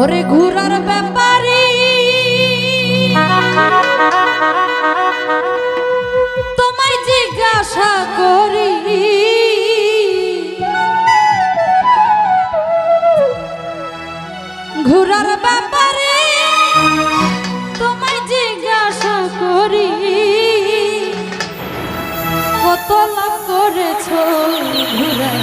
ওরে ঘুরার ব্যাপারি। তোমার জিজ্ঞাসা করি, ঘুরার ব্যাপারে তোমার জিজ্ঞাসা করি, কত লাভ করেছ ঘুরার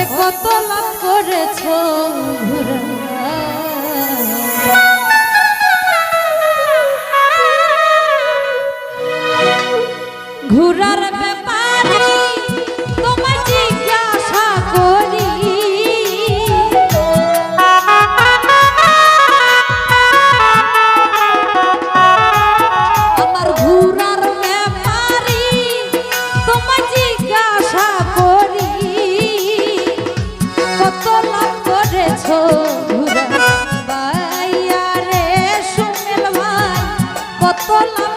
যে কত লাভ করেছ ঘুরার ¡Hola!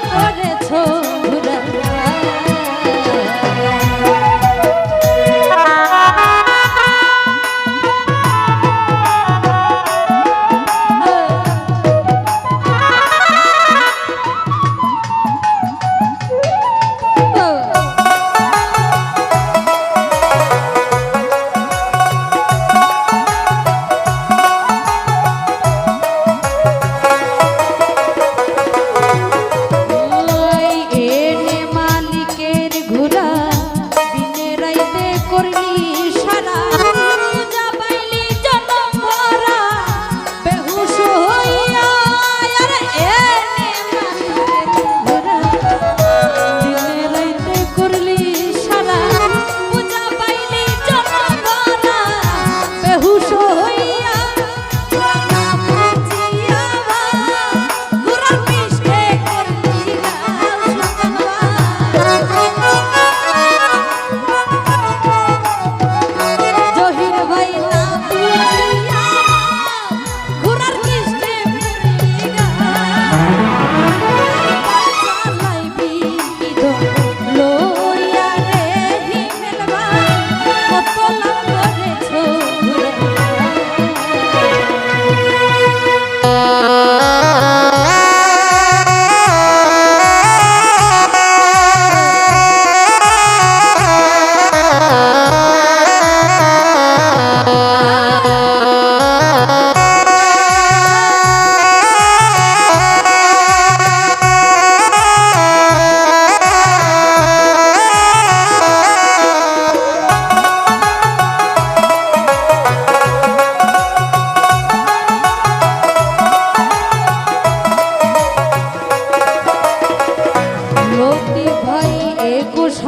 দিনে রাইতে করলি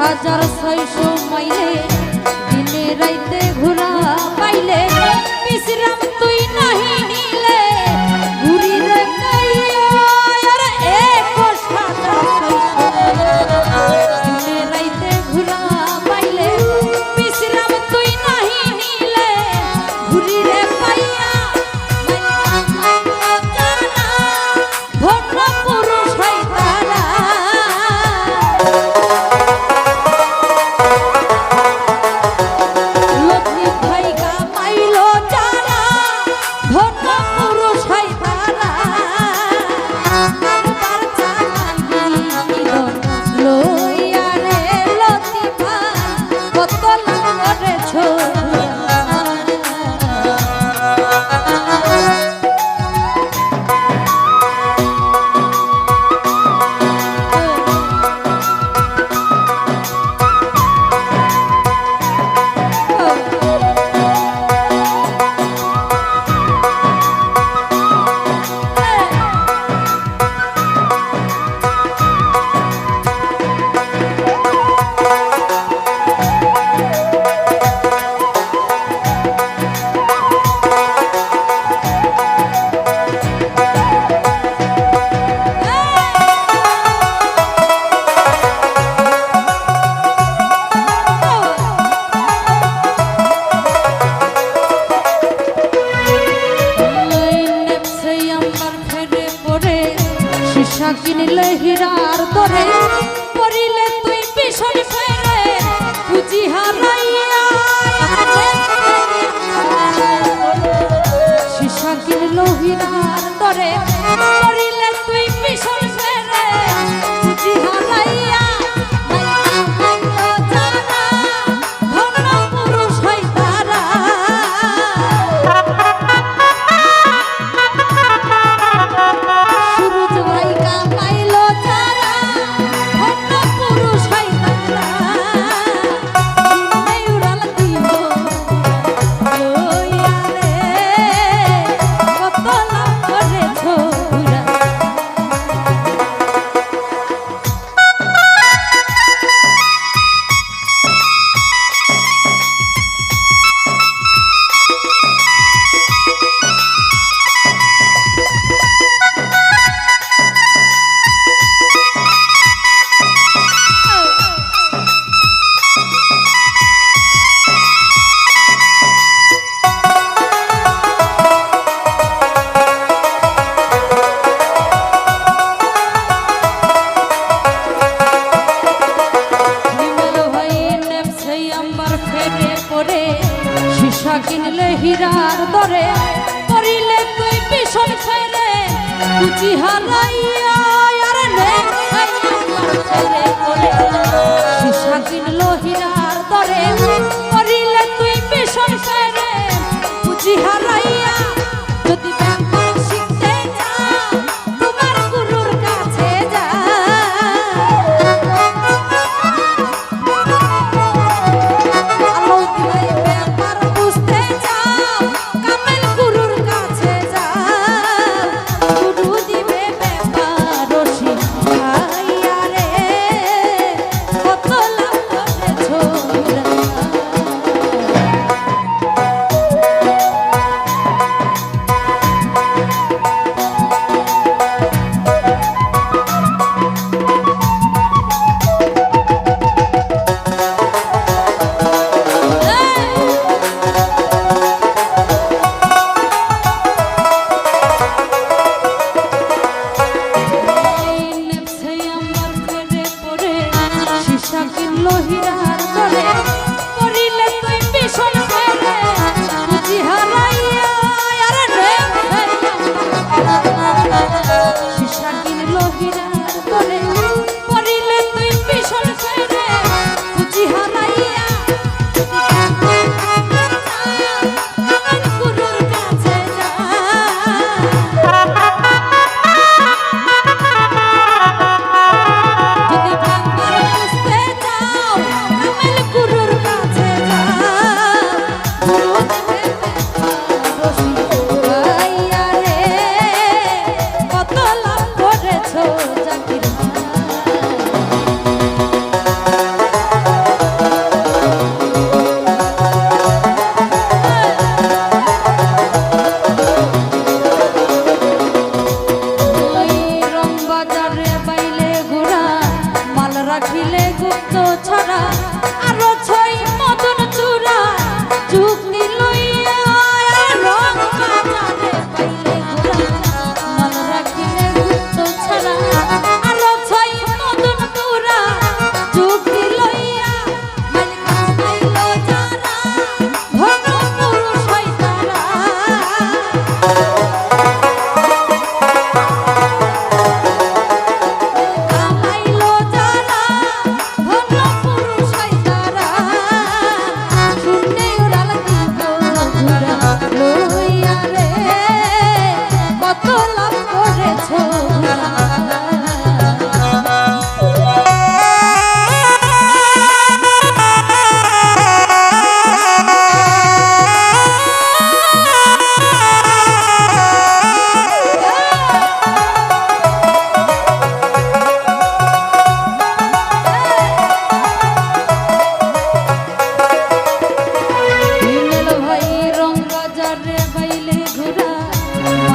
হাজার ছয়শো মাইলে দিনে রাইতে ঘোরা পাইলে বিশ্রাম তুই নাহি রুচি হারাইয়া আর নেশা কিনলো হীরার তরে। শাকিল লোহিরার করে Thank you.